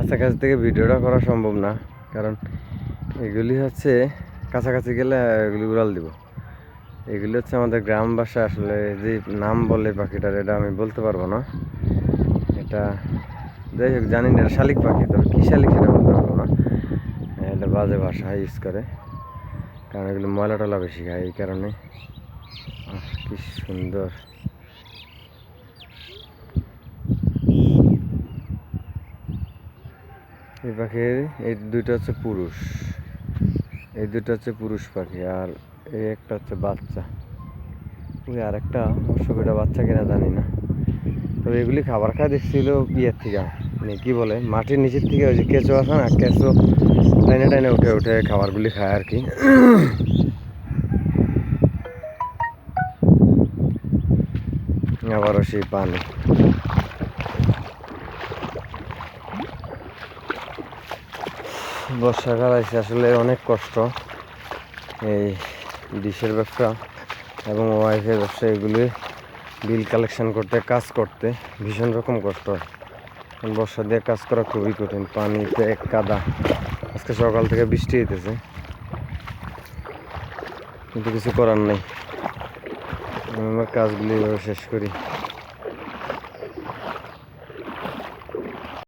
কাছাকাছি থেকে ভিডিওটা করা সম্ভব না, কারণ এগুলি হচ্ছে কাছাকাছি গেলে এগুলি উড়াল দিব। এগুলি হচ্ছে আমাদের গ্রাম ভাষা, আসলে যে নাম বলে পাখিটার, এটা আমি বলতে পারব না। এটা যাই হোক, জানি না শালিক পাখি, তবে কী শালিক সেটা বলতে পারব না। এটা বাজে ভাষা ইউজ করে, কারণ এগুলো ময়লা টলা বেশি খায় এই কারণে। কি সুন্দর। এই পাখির, এই দুইটা হচ্ছে পুরুষ। এই দুটো হচ্ছে পুরুষ পাখি আর এই একটা হচ্ছে বাচ্চা। ওই আর একটা ওইটা বাচ্চা কিনা জানি না। তবে এগুলি খাবার খায় দেখছিল ইয়ের থেকে। মানে কি বলে, মাটির নিচের থেকে ওই যে কেঁচো আছে না, কেঁচো টাইনে টাইনে উঠে উঠে খাবারগুলি খায় আর কি। আবারও সেই পানি। বর্ষাকাল আছে আসলে অনেক কষ্ট এই ডিশের ব্যবসা এবং ওয়াইফের ব্যবসা, এগুলি বিল কালেকশন করতে, কাজ করতে ভীষণ রকম কষ্ট হয়। বর্ষা দিয়ে কাজ করা খুবই কঠিন পানিতে এক কাদা। আজকে সকাল থেকে বৃষ্টি হইতেছে। কিন্তু কিছু করার নেই। আমি আমার কাজগুলি এভাবে শেষ করি।